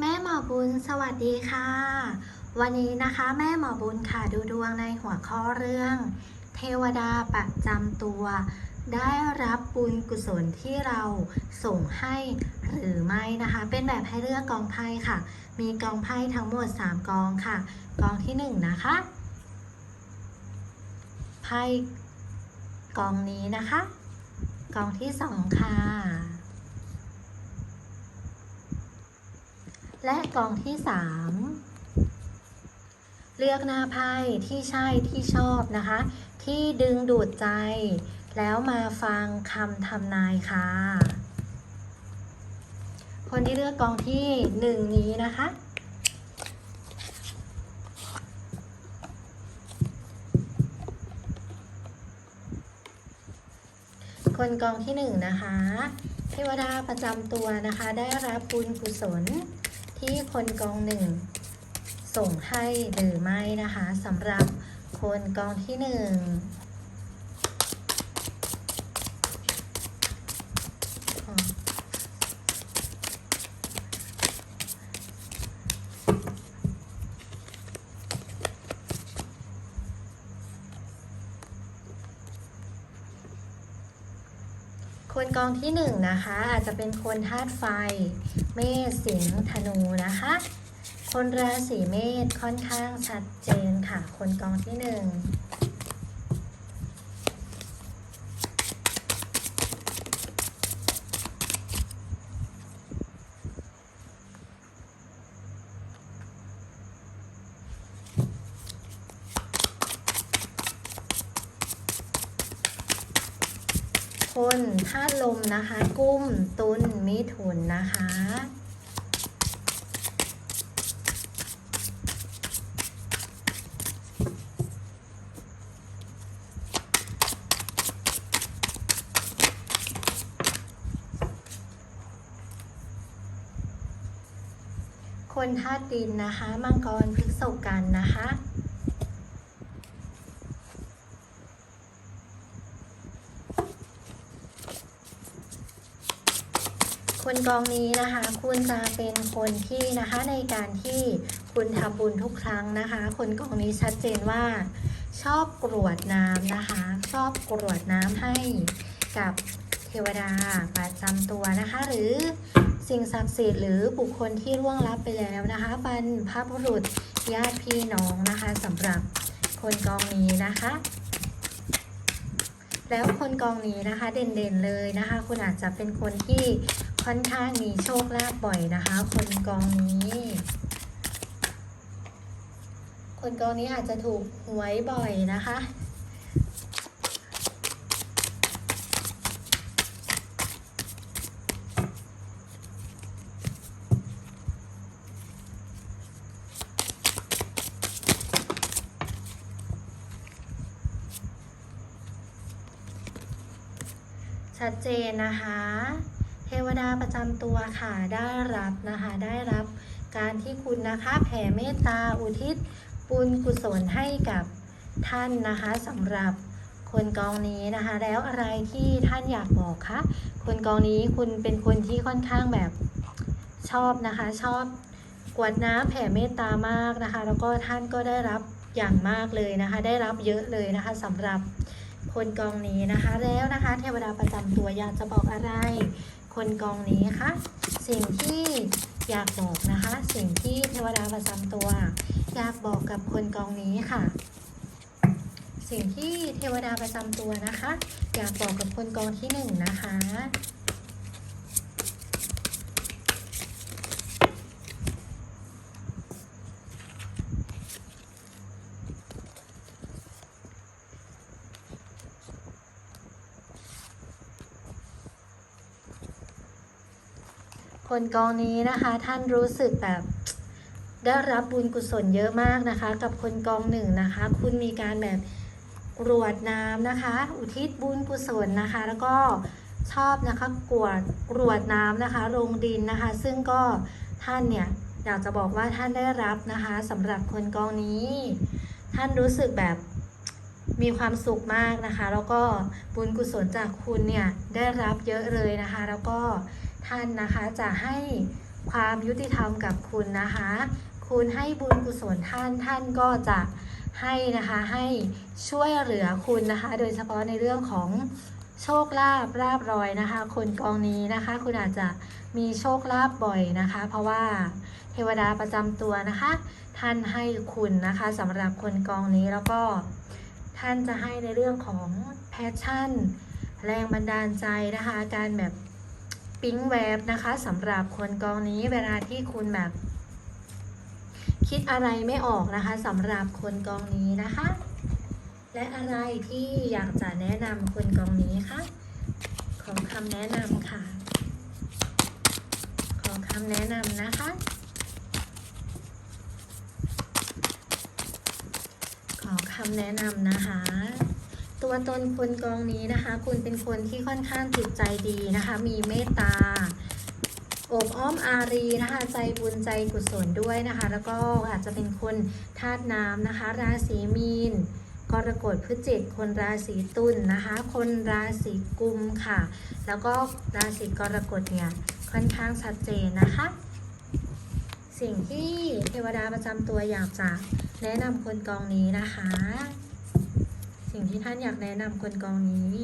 แม่หมอบุญสวัสดีค่ะ วันนี้นะคะแม่หมอบุญค่ะดูดวงในหัวข้อเรื่อง เทวดาประจำตัว ได้รับบุญกุศลที่เราส่งให้หรือไม่นะคะ เป็นแบบให้เลือกกองไพ่ค่ะ มีกองไพ่ทั้งหมด 3 กองค่ะ กองที่ 1 นะคะไพ่กองนี้นะคะ กองที่ 2 ค่ะ และกองที่ 3 เลือกหน้าไพ่ที่ใช่ที่ชอบนะคะ ที่ดึงดูดใจ แล้วมาฟังคำทำนายค่ะ คนที่เลือกกองที่หนึ่งนี้นะคะคนกองที่หนึ่งนะคะ เทวดาประจำตัวนะคะ ได้รับบุญกุศล ที่คนกองหนึ่งส่งให้หรือไม่นะคะสำหรับคนกองที่หนึ่ง คนกองที่หนึ่งนะคะ อาจจะเป็นคนธาตุไฟ เมษสิงธนูนะคะ คนราศีเมษค่อนข้างชัดเจนค่ะ คนกองที่หนึ่ง คนธาตุลมนะคะ กุ้มตุลมิถุนนะคะ คนธาตุดินนะคะ มังกรพฤษภกันนะคะ คนกองนี้นะคะ คุณจะเป็นคนที่นะคะในการที่คุณทำบุญทุกครั้งนะคะ คนกองนี้ชัดเจนว่า ชอบกรวดน้ำนะคะ ชอบกรวดน้ำให้กับเทวดาประจำตัวนะคะ หรือสิ่งศักดิ์สิทธิ์หรือบุคคลที่ร่วงลับไปแล้วนะคะบรรพบุรุษญาติพี่น้องนะคะสำหรับคนกองนี้นะคะ แล้วคนกองนี้นะคะเด่นๆเลยนะคะ คุณอาจจะเป็นคนที่ ค่อนข้างมีโชคลาภบ่อยนะคะ คนกองนี้ คนกองนี้อาจจะถูกหวยบ่อยนะคะชัดเจนนะคะ เทวดาประจำตัวค่ะได้รับนะคะได้รับการที่คุณนะคะแผ่เมตตาอุทิศบุญกุศลให้กับท่านนะคะสำหรับคนกองนี้นะคะ แล้วอะไรที่ท่านอยากบอกคะคนกองนี้คุณเป็นคนที่ค่อนข้างแบบชอบนะคะ ชอบกวดน้ำแผ่เมตตามากนะคะ แล้วก็ท่านก็ได้รับอย่างมากเลยนะคะ ได้รับเยอะเลยนะคะสำหรับคนกองนี้นะคะ แล้วนะคะ เทวดาประจำตัวอยากจะบอกอะไร คนกองนี้คะสิ่งที่อยากบอกนะคะ สิ่งที่เทวดาประจำตัว อยากบอกกับคนกองนี้ค่ะ สิ่งที่เทวดาประจำตัวนะคะ อยากบอกกับคนกองที่หนึ่งนะคะ คนกองนี้นะคะท่านรู้สึกแบบได้รับบุญกุศลเยอะมากนะคะ กับคนกองหนึ่งนะคะ คุณมีการแบบกรวดน้ำนะคะ อุทิศบุญกุศลนะคะ แล้วก็ชอบนะคะกวดกรวดน้ำนะคะลงดินนะคะ ซึ่งก็ท่านเนี่ยอยากจะบอกว่าท่านได้รับนะคะสำหรับคนกองนี้ ท่านรู้สึกแบบมีความสุขมากนะคะ แล้วก็บุญกุศลจากคุณเนี่ยได้รับเยอะเลยนะคะ แล้วก็ ท่านนะคะจะให้ความยุติธรรมกับคุณนะคะ คุณให้บุญกุศลท่านท่านก็จะให้นะคะให้ช่วยเหลือคุณนะคะ โดยเฉพาะในเรื่องของโชคลาภราบรอยนะคะ คนกองนี้นะคะ คุณอาจจะมีโชคลาภบ่อยนะคะ เพราะว่าเทวดาประจำตัวนะคะ ท่านให้คุณนะคะสำหรับคนกองนี้แล้วก็ท่านจะให้ในเรื่องของแพชชั่น แรงบันดาลใจนะคะ การแบบ ปิ๊งแวบนะคะสำหรับคนกองนี้เวลาที่คุณแบบ คิดอะไรไม่ออกนะคะสำหรับคนกองนี้นะคะ และอะไรที่อยากจะแนะนำคนกองนี้คะขอคำแนะนำค่ะ ขอคำแนะนำนะคะ ขอคำแนะนำนะคะ ตัวตนคนกองนี้นะคะ คุณเป็นคนที่ค่อนข้างจิตใจดีนะคะ มีเมตตาอบอ้อมอารีนะคะ ใจบุญใจกุศลด้วยนะคะ แล้วก็อาจจะเป็นคนธาตุน้ำนะคะ ราศีมีนกรกฎพฤศจิกคนราศีตุลนนะคะ คนราศีกุมค่ะ แล้วก็ราศีกรกฎเนี่ยค่อนข้างชัดเจนนะคะ สิ่งที่เทวดาประจำตัวอยากจะแนะนำคนกองนี้นะคะ สิ่งที่ท่านอยากแนะนำคนกองนี้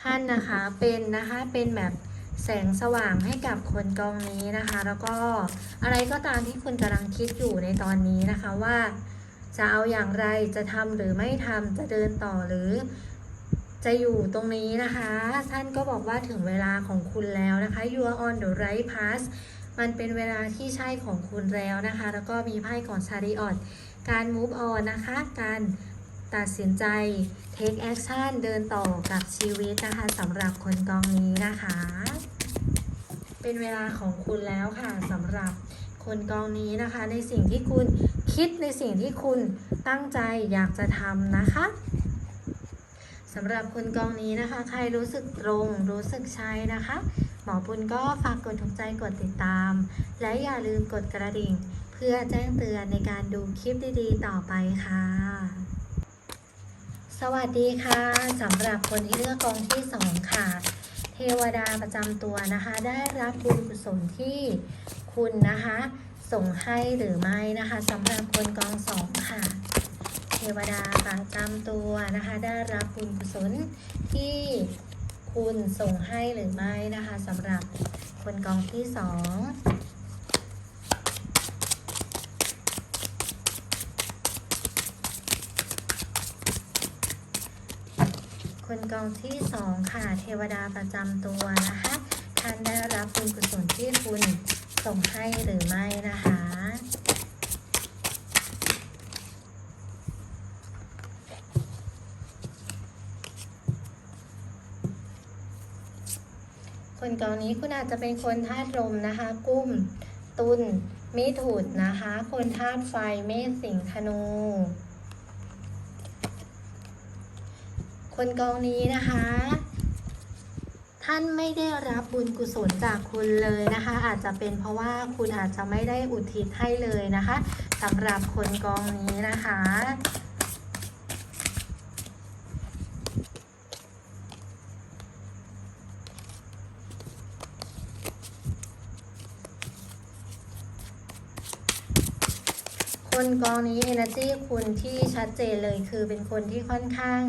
ท่านนะคะเป็นนะคะเป็นแบบแสงสว่างให้กับคนกองนี้นะคะ แล้วก็อะไรก็ตามที่คุณกำลังคิดอยู่ในตอนนี้นะคะว่า จะเอาอย่างไรจะทำหรือไม่ทำจะเดินต่อหรือ จะอยู่ตรงนี้นะคะ ท่านก็บอกว่าถึงเวลาของคุณแล้วนะคะ you are on the right path มันเป็นเวลาที่ใช่ของคุณแล้วนะคะ แล้วก็มีไพ่ของชาริออตการ move on นะคะ การตัดสินใจ take action เดินต่อกับชีวิตนะคะสำหรับคนกองนี้นะคะ เป็นเวลาของคุณแล้วค่ะสำหรับคนกองนี้นะคะ ในสิ่งที่คุณคิดในสิ่งที่คุณตั้งใจอยากจะทำนะคะ สำหรับคนกองนี้นะคะ ใครรู้สึกตรงรู้สึกใช่นะคะ หมอปุณก็ฝากกดถูกใจกดติดตาม และอย่าลืมกดกระดิ่ง เพื่อแจ้งเตือนในการดูคลิปดีๆ ต่อไปค่ะ สวัสดีค่ะสำหรับคนที่เลือกกองที่สองค่ะ เทวดาประจำตัวนะคะ ได้รับบุญกุศลที่คุณนะคะ ส่งให้หรือไม่นะคะสำหรับคนกองสองค่ะ วดาประจำตัวนะคะ ได้รับบุญกุศลที่คุณส่งให้หรือไม่นะคะสำหรับคนกองที่สองคนกองที่สองค่ะ เทวดาประจำตัวนะคะท่านได้รับบุญกุศลที่คุณส่งให้หรือไม่นะคะ คนกองนี้คุณอาจจะเป็นคนธาตุลมนะคะ กุ้ม ตุลมิถุนนะคะ คนธาตุไฟเมษสิงห์ธนู คนกองนี้นะคะ ท่านไม่ได้รับบุญกุศลจากคุณเลยนะคะ อาจจะเป็นเพราะว่าคุณอาจจะไม่ได้อุทิศให้เลยนะคะสำหรับคนกองนี้นะคะ คนกองนี้ energy คุณที่ชัดเจนเลยคือเป็นคนที่ค่อนข้าง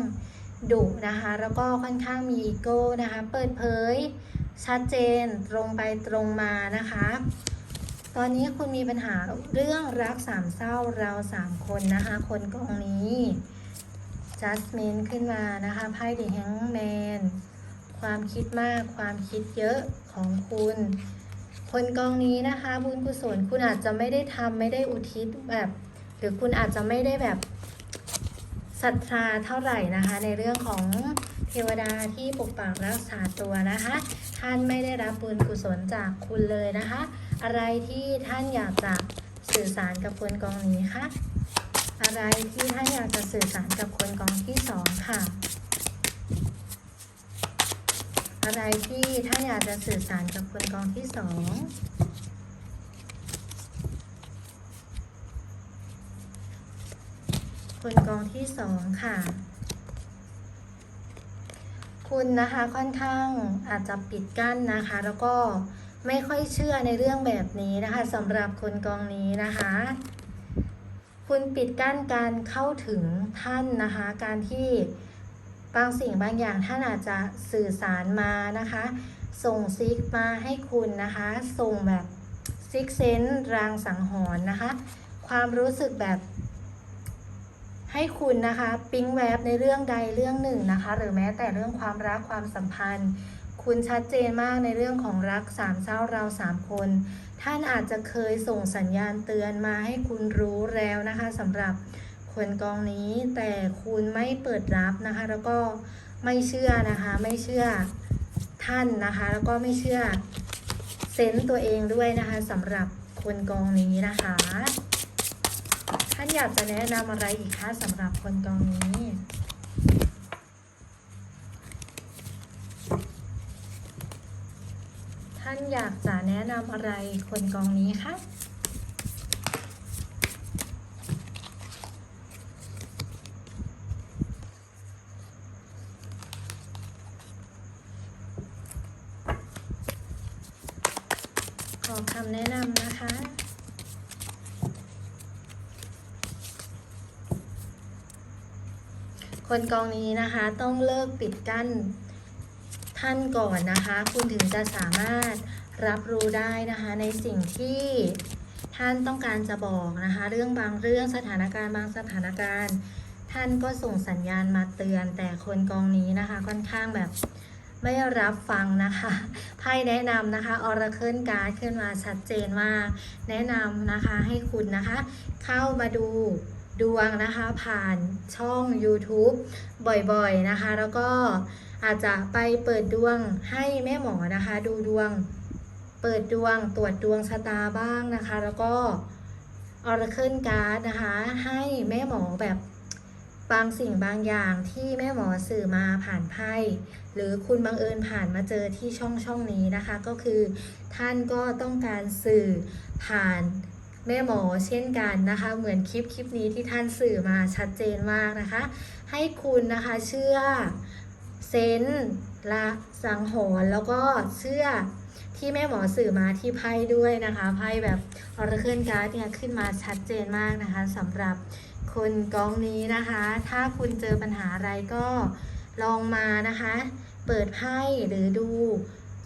ดุนะคะ แล้วก็ค่อนข้างมีอีโก้นะคะ เปิดเผย ชัดเจนตรงไปตรงมานะคะ ตอนนี้คุณมีปัญหาเรื่องรักสามเศร้าเราสามคนนะคะ คนกองนี้ judgment ขึ้นมานะคะไพ่ the hangman ความคิดมากความคิดเยอะของคุณ คนกองนี้นะคะ บุญกุศลคุณอาจจะไม่ได้ทำไม่ได้อุทิศแบบ หรือคุณอาจจะไม่ได้แบบศรัทธาเท่าไหร่นะคะ ในเรื่องของเทวดาที่ปกปักรักษาตัวนะคะ ท่านไม่ได้รับบุญกุศลจากคุณเลยนะคะ อะไรที่ท่านอยากจะสื่อสารกับคนกองนี้คะอะไรที่ท่านอยากจะสื่อสารกับคนกองที่สองค่ะ อะไรที่ท่านอยากจะสื่อสารกับคนกองที่สองคนกองที่สองค่ะ คุณนะคะค่อนข้างอาจจะปิดกั้นนะคะ แล้วก็ไม่ค่อยเชื่อในเรื่องแบบนี้นะคะสำหรับคนกองนี้นะคะ คุณปิดกั้นการเข้าถึงท่านนะคะ การที่ บางสิ่งบางอย่างท่านอาจจะสื่อสารมานะคะ ส่งซิกมาให้คุณนะคะ ส่งแบบซิกเซนรางสังหรณ์นะคะ ความรู้สึกแบบให้คุณนะคะปิ๊งแวบในเรื่องใดเรื่องหนึ่งนะคะ หรือแม้แต่เรื่องความรักความสัมพันธ์ คุณชัดเจนมากในเรื่องของรักสามเศร้าเราสามคน ท่านอาจจะเคยส่งสัญญาณเตือนมาให้คุณรู้แล้วนะคะสำหรับ คนกองนี้ แต่คุณไม่เปิดรับนะคะ แล้วก็ไม่เชื่อนะคะ ไม่เชื่อท่านนะคะ แล้วก็ไม่เชื่อเซนต์ตัวเองด้วยนะคะสำหรับคนกองนี้นะคะ ท่านอยากจะแนะนำอะไรอีกคะสำหรับคนกองนี้ท่านอยากจะแนะนำอะไรคนกองนี้คะ คนกองนี้นะคะต้องเลิกปิดกั้นท่านก่อนนะคะ คุณถึงจะสามารถรับรู้ได้นะคะในสิ่งที่ท่านต้องการจะบอกนะคะ เรื่องบางเรื่องสถานการณ์บางสถานการณ์ ท่านก็ส่งสัญญาณมาเตือน แต่คนกองนี้นะคะค่อนข้างแบบไม่รับฟังนะคะไพ่แนะนำนะคะออร์เคิลการ์ดขึ้นมาชัดเจนมาก แนะนำนะคะให้คุณนะคะ เข้ามาดู ดวงนะคะ ผ่านช่อง YouTube บ่อยๆนะคะ แล้วก็อาจจะไปเปิดดวงให้แม่หมอนะคะ ดูดวง เปิดดวงตรวจดวงชะตาบ้างนะคะ แล้วก็ Oracle Card นะคะ ให้แม่หมอแบบบางสิ่งบางอย่างที่แม่หมอสื่อมาผ่านไพ่หรือคุณบังเอิญผ่านมาเจอที่ช่องช่องนี้นะคะ ก็คือท่านก็ต้องการสื่อผ่าน แม่หมอเช่นกันนะคะ เหมือนคลิปคลิปนี้ที่ท่านสื่อมาชัดเจนมากนะคะ ให้คุณนะคะเชื่อเซนละสังหรณ์แล้วก็เชื่อที่แม่หมอสื่อมาที่ไพ่ด้วยนะคะไพ่แบบออร์เคิลการ์ดเนี่ยขึ้นมาชัดเจนมากนะคะสำหรับคนกองนี้นะคะ ถ้าคุณเจอปัญหาอะไรก็ลองมานะคะ เปิดไพ่หรือดู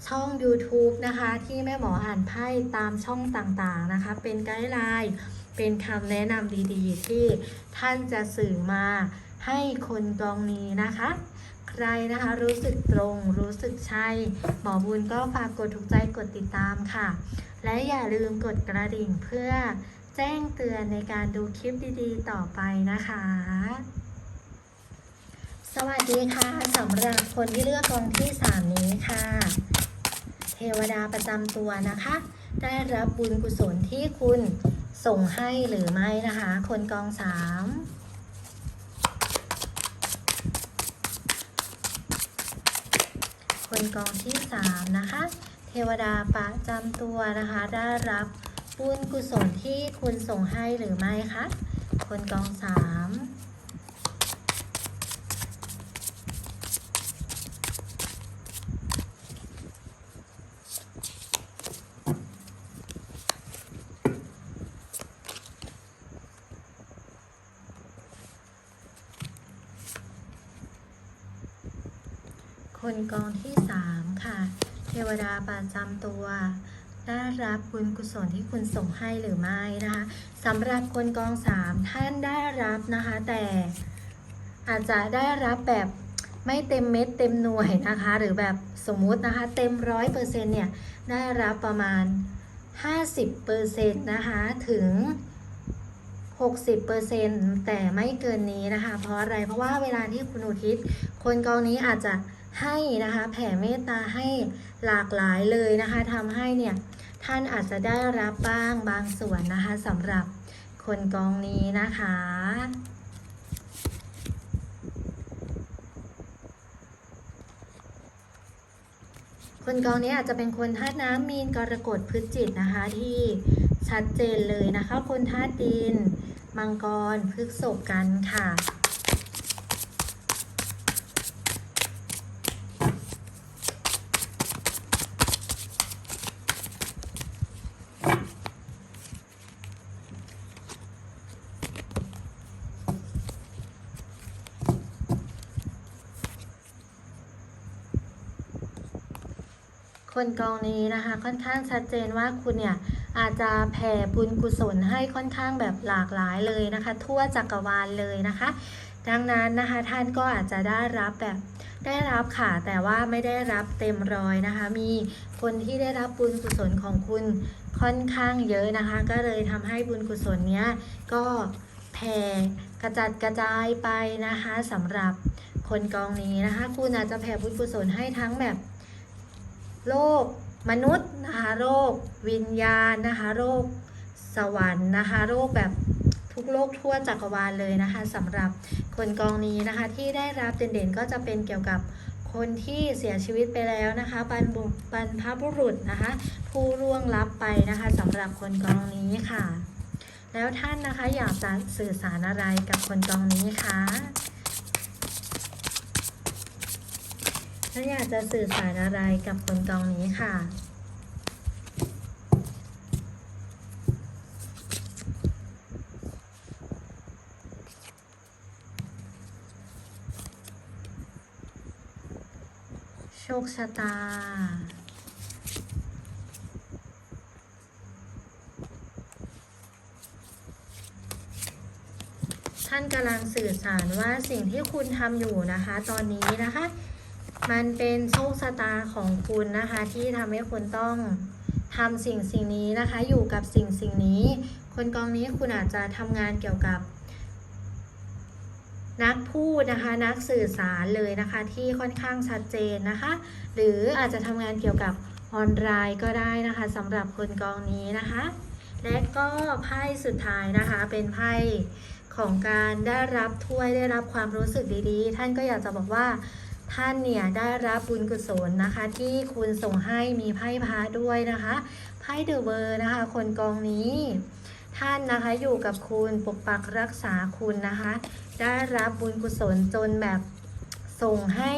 ช่อง YouTube นะคะที่แม่หมออ่านไพ่ตามช่องต่างๆนะคะ เป็นไกด์ไลน์เป็นคำแนะนำดีๆ ที่ท่านจะสื่อมาให้คนกองนี้นะคะ ใครนะคะรู้สึกตรงรู้สึกใช่หมอบุญก็ฝากกดถูกใจกดติดตามค่ะ และอย่าลืมกดกระดิ่งเพื่อแจ้งเตือนในการดูคลิปดีๆ ต่อไปนะคะ สวัสดีค่ะสำหรับคนที่เลือกกองที่ 3 นี้ค่ะ ทวดาประจำตัวนะคะ ได้รับบุญกุศลที่คุณส่งให้หรือไม่นะคะ คนกอง3คนกองที่3นะคะ เทวดาประจำตัวนะคะ ได้รับบุญกุศลที่คุณส่งให้หรือไม่คะ คนกอง3คน กองที่ 3 ค่ะ เทวดาประจำตัว ได้รับบุญกุศลที่คุณส่งให้หรือไม่นะคะสำหรับคนกอง 3 ท่านได้รับนะคะ แต่อาจจะได้รับแบบไม่เต็มเม็ดเต็มหน่วยนะคะ หรือแบบสมมุตินะคะ เต็มร้อยเปอร์เซ็นต์เนี่ย ได้รับประมาณ 50%นะคะถึง60%แต่ไม่เกินนี้นะคะ เพราะอะไร เพราะว่าเวลาที่คุณอุทิศ คนกองนี้อาจจะ ให้นะคะแผ่เมตตาให้หลากหลายเลยนะคะทำให้เนี่ยท่านอาจจะได้รับบ้างบางส่วนนะคะสำหรับคนกองนี้นะคะ คนกองนี้อาจจะเป็นคนธาตุน้ำมีนกรกฎพฤศจิตนะคะที่ชัดเจนเลยนะคะ คนธาตุดิน มังกรพฤกษบกันค่ะ คนกองนี้นะคะ ค่อนข้างชัดเจนว่าคุณเนี่ยอาจจะแผ่บุญกุศลให้ค่อนข้างแบบหลากหลายเลยนะคะ ทั่วจักรวาลเลยนะคะ ดังนั้นนะคะท่านก็อาจจะได้รับแบบได้รับค่ะแต่ว่าไม่ได้รับเต็มร้อยนะคะ มีคนที่ได้รับบุญกุศลของคุณค่อนข้างเยอะนะคะ ก็เลยทำให้บุญกุศลเนี้ยก็แผ่กระจัดกระจายไปนะคะสำหรับคนกองนี้นะคะ คุณอาจจะแผ่บุญกุศลให้ทั้งแบบ โลกมนุษย์นะคะโรควิญญาณนะคะโรคสวรรค์นะคะโรคแบบทุกโลกทั่วจักรวาลเลยนะคะสำหรับคนกองนี้นะคะที่ได้รับเด่นๆก็จะเป็นเกี่ยวกับคนที่เสียชีวิตไปแล้วนะคะบรรบุบรรพบุรุษนะคะ ผู้ร่วงลับไปนะคะสำหรับคนกองนี้ค่ะ แล้วท่านนะคะอยากจะสื่อสารอะไรกับคนกองนี้คะ ถ้าอยากจะสื่อสารอะไรกับคนกองนี้ค่ะ โชคชะตาท่านกำลังสื่อสารว่าสิ่งที่คุณทำอยู่นะคะ ตอนนี้นะคะ มันเป็นโชคชะตาของคุณนะคะ ที่ทำให้คุณต้องทำสิ่งสิ่งนี้นะคะ อยู่กับสิ่งสิ่งนี้ คนกองนี้คุณอาจจะทำงานเกี่ยวกับ นักพูดนะคะ นักสื่อสารเลยนะคะ ที่ค่อนข้างชัดเจนนะคะ หรืออาจจะทำงานเกี่ยวกับออนไลน์ก็ได้นะคะสำหรับคนกองนี้นะคะ และก็ไพ่สุดท้ายนะคะ เป็นไพ่ของการได้รับถ้วยได้รับความรู้สึกดีๆ ท่านก็อยากจะบอกว่า ท่านเนี่ยได้รับบุญกุศลนะคะ ที่คุณส่งให้มีไพ่พระด้วยนะคะไพ่เดอะเบอร์นะคะ คนกองนี้ ท่านนะคะอยู่กับคุณปกปักรักษาคุณนะคะ ได้รับบุญกุศลจนแบบส่งให้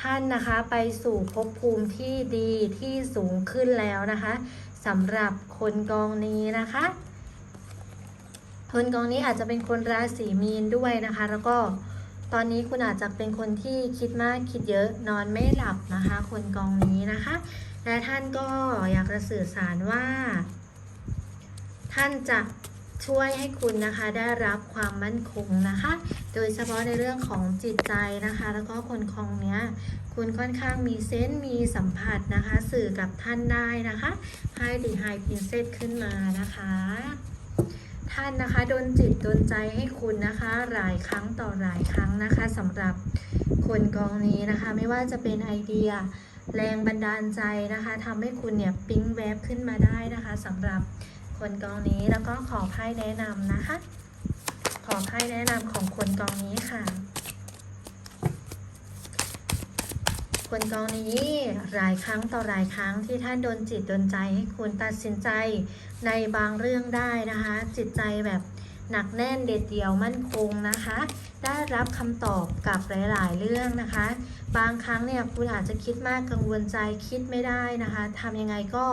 ท่านนะคะไปสู่ภพภูมิที่ดีที่สูงขึ้นแล้วนะคะสำหรับคนกองนี้นะคะ คนกองนี้อาจจะเป็นคนราศีมีนด้วยนะคะ แล้วก็ ตอนนี้คุณอาจจะเป็นคนที่คิดมากคิดเยอะนอนไม่หลับนะคะ คนกองนี้นะคะ และท่านก็อยากจะสื่อสารว่า ท่านจะช่วยให้คุณนะคะได้รับความมั่นคงนะคะ โดยเฉพาะในเรื่องของจิตใจนะคะ แล้วก็คนคองเนี้ย คุณค่อนข้างมีเซนส์มีสัมผัสนะคะ สื่อกับท่านได้นะคะไพ่ดีไฮพินเซตขึ้นมานะคะ ท่านนะคะโดนจิตโดนใจให้คุณนะคะ หลายครั้งต่อหลายครั้งนะคะสำหรับคนกองนี้นะคะ ไม่ว่าจะเป็นไอเดียแรงบันดาลใจนะคะทำให้คุณเนี่ยปิ๊งแวบขึ้นมาได้นะคะสำหรับคนกองนี้แล้วก็ขอไพ่แนะนำนะคะ ขอไพ่แนะนำของคนกองนี้ค่ะ คนกองนี้หลายครั้งต่อหลายครั้งที่ท่านโดนจิตโดนใจให้คุณตัดสินใจในบางเรื่องได้นะคะ จิตใจแบบหนักแน่นเด็ดเดี่ยวมั่นคงนะคะ ได้รับคำตอบกับหลาย ๆ เรื่องนะคะ บางครั้งเนี่ยคุณอาจจะคิดมากกังวลใจคิดไม่ได้นะคะทำยังไงก็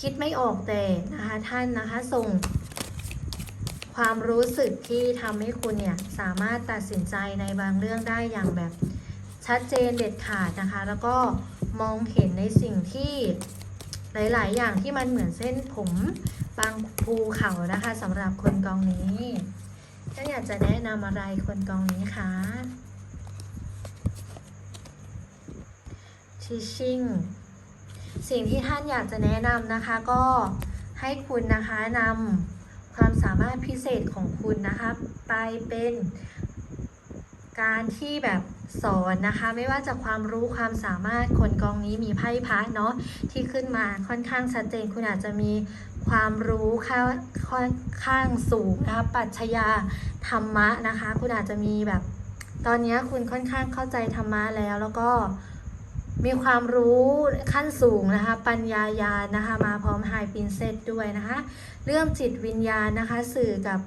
คิดไม่ออกแต่นะคะท่านนะคะส่ง ความรู้สึกที่ทำให้คุณเนี่ยสามารถตัดสินใจในบางเรื่องได้อย่างแบบ ชัดเจนเด็ดขาดนะคะ แล้วก็มองเห็นในสิ่งที่หลาย ๆ อย่างที่มันเหมือนเส้นผมบางภูเขานะคะสำหรับคนกองนี้ถ้าอยากจะแนะนำอะไรคนกองนี้คะชิชิ่งสิ่งที่ท่านอยากจะแนะนำนะคะก็ให้คุณนะคะนำความสามารถพิเศษของคุณนะคะไปเป็น การที่แบบสอนนะคะ ไม่ว่าจะความรู้ความสามารถคนกองนี้มีไพ่พระเนาะที่ขึ้นมาค่อนข้างชัดเจนคุณอาจจะมีความรู้ค่าค่อนข้างสูงนะคะปรัชญาธรรมะนะคะ คุณอาจจะมีแบบ ตอนนี้คุณค่อนข้างเข้าใจธรรมะแล้วแล้วก็มีความรู้ขั้นสูงนะคะ ปัญญายาณนะคะ มาพร้อมไฮปินเซตด้วยนะคะ เรื่องจิตวิญญาณนะคะ สื่อกับ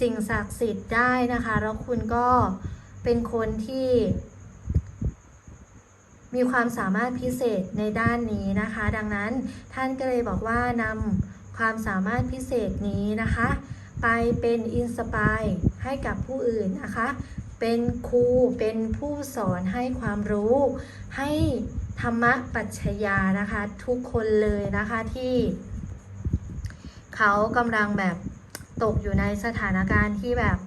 สิ่งศักดิ์สิทธิ์ได้นะคะ แล้วคุณก็ เป็นคนที่ มีความสามารถพิเศษในด้านนี้นะคะ ดังนั้นท่านก็เลยบอกว่านำความสามารถพิเศษนี้นะคะ ไปเป็นอินสปายให้กับผู้อื่นนะคะ เป็นครูเป็นผู้สอนให้ความรู้ให้ธรรมะปรัชญานะคะ ทุกคนเลยนะคะที่เขากำลังแบบตกอยู่ในสถานการณ์ที่แบบ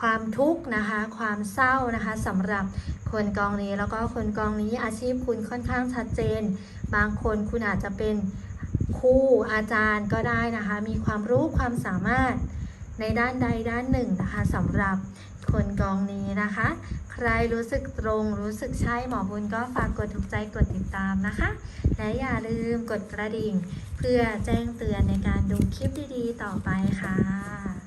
ความทุกข์นะคะ ความเศร้านะคะสำหรับคนกองนี้แล้วก็คนกองนี้อาชีพคุณค่อนข้างชัดเจน บางคนคุณอาจจะเป็นครูอาจารย์ก็ได้นะคะ มีความรู้ความสามารถในด้านใดด้านหนึ่งนะคะสำหรับคนกองนี้นะคะ ใครรู้สึกตรงรู้สึกใช่หมอบุญก็ฝากกดถูกใจกดติดตามนะคะ และอย่าลืมกดกระดิ่ง เพื่อแจ้งเตือนในการดูคลิปดีๆ ต่อไปค่ะ